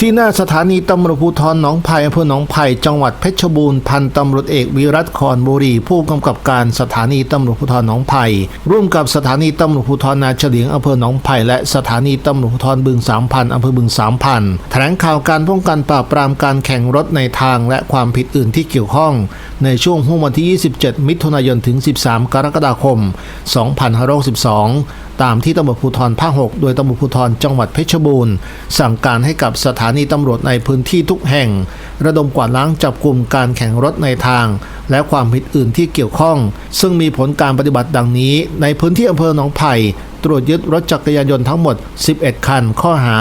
ที่หน้าสถานีตำรวจภูธรหนองไผ่อำเภอหนองไผ่จังหวัดเพชรบูรณ์พันตำรวจเอกวิรัตคอนบุรี ผู้กำกับการสถานีตำรวจภูธรหนองไผ่ร่วมกับสถานีตำรวจภูธรนาเฉลียงอำเภอหนองไผ่และสถานีตำรวจภูธรบึงสามพันอำเภอบึงสามพันแถลงข่าวการป้องกันปราบปรามการแข่งรถในทางและความผิดอื่นที่เกี่ยวข้อง ในช่วงห่วงวันที่ 27 มิถุนายนถึง 13 กรกฎาคม 2562 ตามที่ตำรวจภูธรภาค6โดยตำรวจภูธรจังหวัดเพชรบูรณ์ สั่งการให้กับสถานีตำรวจในพื้นที่ทุกแห่ง ระดมกวาดล้างจับกลุ่มการแข่งรถในทาง และความผิดอื่นที่เกี่ยวข้อง ซึ่งมีผลการปฏิบัติดังนี้ ในพื้นที่อำเภอหนองไผ่ตรวจยึดรถจักรยานยนต์ทั้งหมด 11 คัน ข้อหา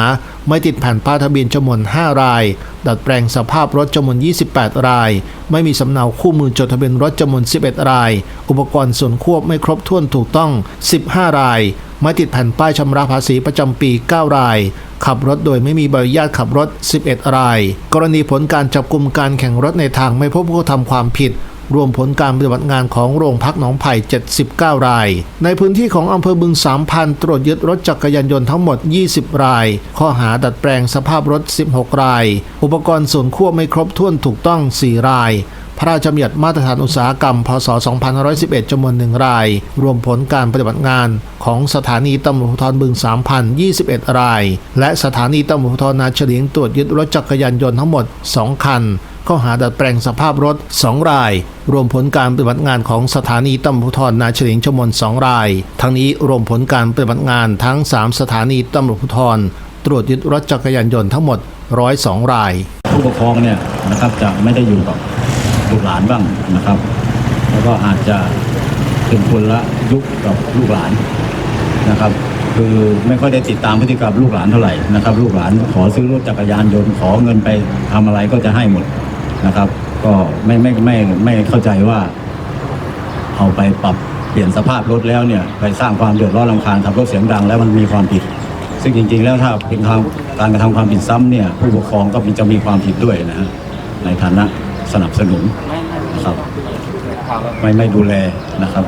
ไม่ติดแผ่นป้ายทะเบียนจำนวน 5 ราย ดัดแปลงสภาพรถจำนวน 28 ราย ไม่มีสำเนาคู่มือจดทะเบียนรถจำนวน 11 ราย อุปกรณ์ส่วนควบไม่ครบถ้วนถูกต้อง 15 ราย ไม่ติดแผ่นป้ายชำระภาษีประจำปี 9 ราย ขับรถโดยไม่มีใบอนุญาตขับรถ 11 ราย กรณีผลการจับกลุ่มการแข่งรถในทางไม่พบผู้ทำความผิด รวมผลการปฏิบัติงานของโรงพักหนองไผ่ 79 ราย ในพื้นที่ของอำเภอบึงสามพันตรวจยึดรถจักรยานยนต์ทั้งหมด 20 ราย ข้อหาดัดแปลงสภาพรถ 16 ราย อุปกรณ์ส่วนควบไม่ครบถ้วนถูกต้อง 4 ราย ระราชบัญญัติมาตรฐานอุตสาหกรรม พศ 2511จำนวนหนึ่งราย รวมผลการปฏิบัติงานของสถานีตำรวจภูธรบึง 3,021 ราย และสถานีตำรวจภูธรนาเฉลียงตรวจยึดรถจักรยานยนต์ทั้งหมด 2 คันข้อหาดัดแปลงสภาพรถ 2 ราย รวมผลการปฏิบัติงานของสถานีตำรวจภูธรนาเฉลียงจำนวน2ราย ทั้งนี้รวมผลการปฏิบัติงานทั้ง 3 สถานีตำรวจภูธรตรวจยึดรถจักรยานยนต์ทั้งหมด 102 ราย ผู้ปกครองเนี่ยนะครับจะไม่ได้อยู่กับ ลูกหลานบ้างนะครับ แล้วก็อาจจะเป็นคนละยุคกับลูกหลานนะครับ คือไม่ค่อยได้ติดตามพฤติกรรมลูกหลานเท่าไหร่นะครับ ลูกหลานขอซื้อรถจักรยานยนต์ขอเงินไปทำอะไรก็จะให้หมดนะครับ ก็ไม่ไม่ไม่ไม่เข้าใจว่า เอาไปปรับเปลี่ยนสภาพรถแล้วเนี่ยไปสร้างความเดือดร้อนรำคาญขับรถเสียงดังแล้วมันมีความผิด ซึ่งจริง ๆ แล้วถ้าเป็นทางการกระทำความผิดซ้ำเนี่ยผู้ปกครองก็มีจะมีความผิดด้วยนะฮะในฐานะ สนับสนุนนะครับไม่ไม่ดูแลนะครับ